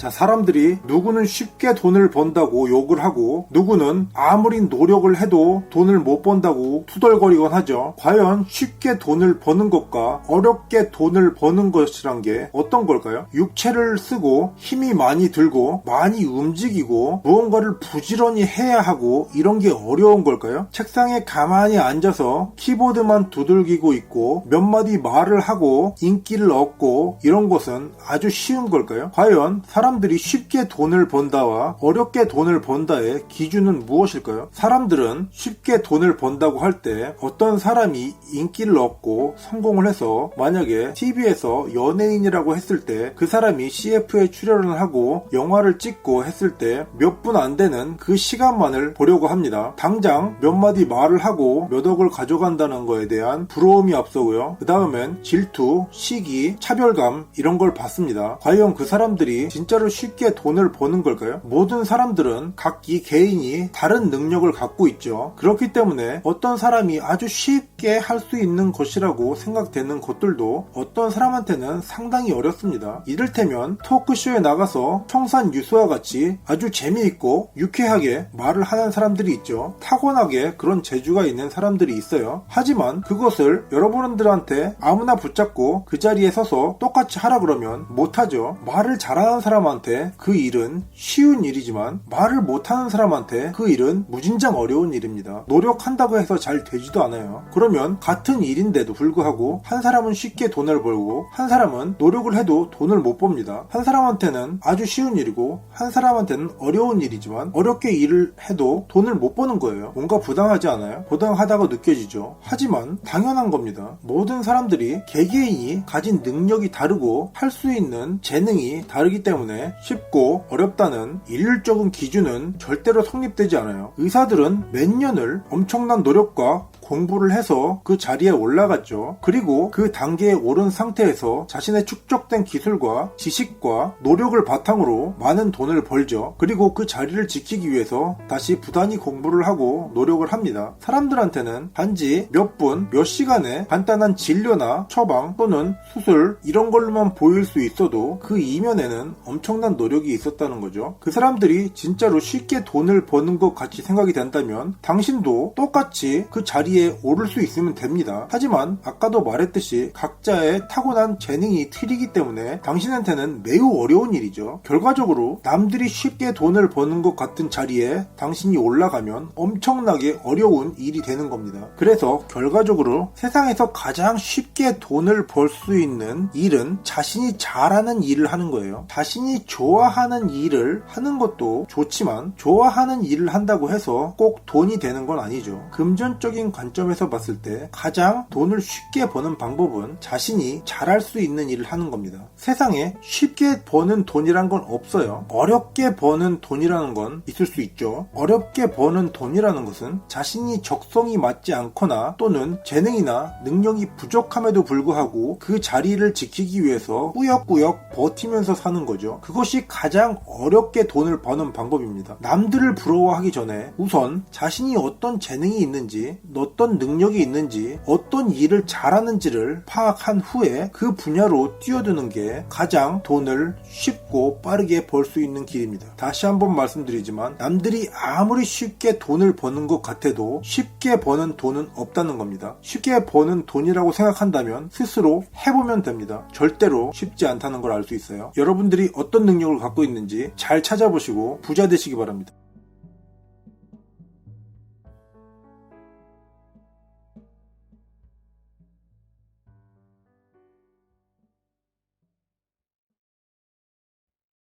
자, 사람들이 누구는 쉽게 돈을 번다고 욕을 하고 누구는 아무리 노력을 해도 돈을 못 번다고 투덜거리곤 하죠. 과연 쉽게 돈을 버는 것과 어렵게 돈을 버는 것이란 게 어떤 걸까요? 육체를 쓰고 힘이 많이 들고 많이 움직이고 무언가를 부지런히 해야 하고 이런 게 어려운 걸까요? 책상에 가만히 앉아서 키보드만 두들기고 있고 몇 마디 말을 하고 인기를 얻고 이런 것은 아주 쉬운 걸까요? 과연 사람 들이 쉽게 돈을 번다와 어렵게 돈을 번다의 기준은 무엇일까요? 사람들은 쉽게 돈을 번다고 할 때 어떤 사람이 인기를 얻고 성공을 해서 만약에 TV에서 연예인이라고 했을 때 그 사람이 CF에 출연을 하고 영화를 찍고 했을 때 몇 분 안 되는 그 시간만을 보려고 합니다. 당장 몇 마디 말을 하고 몇 억을 가져간다는 거에 대한 부러움이 앞서고요. 그 다음엔 질투, 시기, 차별감 이런 걸 받습니다. 과연 그 사람들이 진짜 로 쉽게 돈을 버는 걸까요? 모든 사람들은 각기 개인이 다른 능력을 갖고 있죠. 그렇기 때문에 어떤 사람이 아주 쉽게 할 수 있는 것이라고 생각되는 것들도 어떤 사람한테는 상당히 어렵습니다. 이를테면 토크쇼에 나가서 청산 유수와 같이 아주 재미있고 유쾌하게 말을 하는 사람들이 있죠. 타고나게 그런 재주가 있는 사람들이 있어요. 하지만 그것을 여러분들한테 아무나 붙잡고 그 자리에 서서 똑같이 하라 그러면 못하죠. 말을 잘하는 사람한테 그 일은 쉬운 일이지만 말을 못하는 사람한테 그 일은 무진장 어려운 일입니다. 노력한다고 해서 잘 되지도 않아요. 그러면 같은 일인데도 불구하고 한 사람은 쉽게 돈을 벌고 한 사람은 노력을 해도 돈을 못 법니다. 한 사람한테는 아주 쉬운 일이고 한 사람한테는 어려운 일이지만 어렵게 일을 해도 돈을 못 버는 거예요. 뭔가 부당하지 않아요? 부당하다고 느껴지죠. 하지만 당연한 겁니다. 모든 사람들이 개개인이 가진 능력이 다르고 할 수 있는 재능이 다르기 때문에 쉽고 어렵다는 일률적인 기준은 절대로 성립되지 않아요. 의사들은 몇 년을 엄청난 노력과 공부를 해서 그 자리에 올라갔죠. 그리고 그 단계에 오른 상태에서 자신의 축적된 기술과 지식과 노력을 바탕으로 많은 돈을 벌죠. 그리고 그 자리를 지키기 위해서 다시 부단히 공부를 하고 노력을 합니다. 사람들한테는 단지 몇 분, 몇 시간의 간단한 진료나 처방 또는 수술 이런 걸로만 보일 수 있어도 그 이면에는 엄청난 노력이 있었다는 거죠. 그 사람들이 진짜로 쉽게 돈을 버는 것 같이 생각이 된다면 당신도 똑같이 그 자리에 오를 수 있으면 됩니다. 하지만 아까도 말했듯이 각자의 타고난 재능이 틀리기 때문에 당신한테는 매우 어려운 일이죠. 결과적으로 남들이 쉽게 돈을 버는 것 같은 자리에 당신이 올라가면 엄청나게 어려운 일이 되는 겁니다. 그래서 결과적으로 세상에서 가장 쉽게 돈을 벌 수 있는 일은 자신이 잘하는 일을 하는 거예요. 자신이 좋아하는 일을 하는 것도 좋지만 좋아하는 일을 한다고 해서 꼭 돈이 되는 건 아니죠. 금전적인 관점에서 봤을 때 가장 돈을 쉽게 버는 방법은 자신이 잘할 수 있는 일을 하는 겁니다. 세상에 쉽게 버는 돈이란 건 없어요. 어렵게 버는 돈이라는 건 있을 수 있죠. 어렵게 버는 돈이라는 것은 자신이 적성이 맞지 않거나 또는 재능이나 능력이 부족함에도 불구하고 그 자리를 지키기 위해서 꾸역꾸역 버티면서 사는 거죠. 그것이 가장 어렵게 돈을 버는 방법입니다. 남들을 부러워하기 전에 우선 자신이 어떤 재능이 있는지, 어떤 능력이 있는지, 어떤 일을 잘하는지를 파악한 후에 그 분야로 뛰어드는 게 가장 돈을 쉽고 빠르게 벌 수 있는 길입니다. 다시 한번 말씀드리지만 남들이 아무리 쉽게 돈을 버는 것 같아도 쉽게 버는 돈은 없다는 겁니다. 쉽게 버는 돈이라고 생각한다면 스스로 해보면 됩니다. 절대로 쉽지 않다는 걸 알 수 있어요. 여러분들이 어떤 능력을 갖고 있는지 잘 찾아보시고 부자 되시기 바랍니다.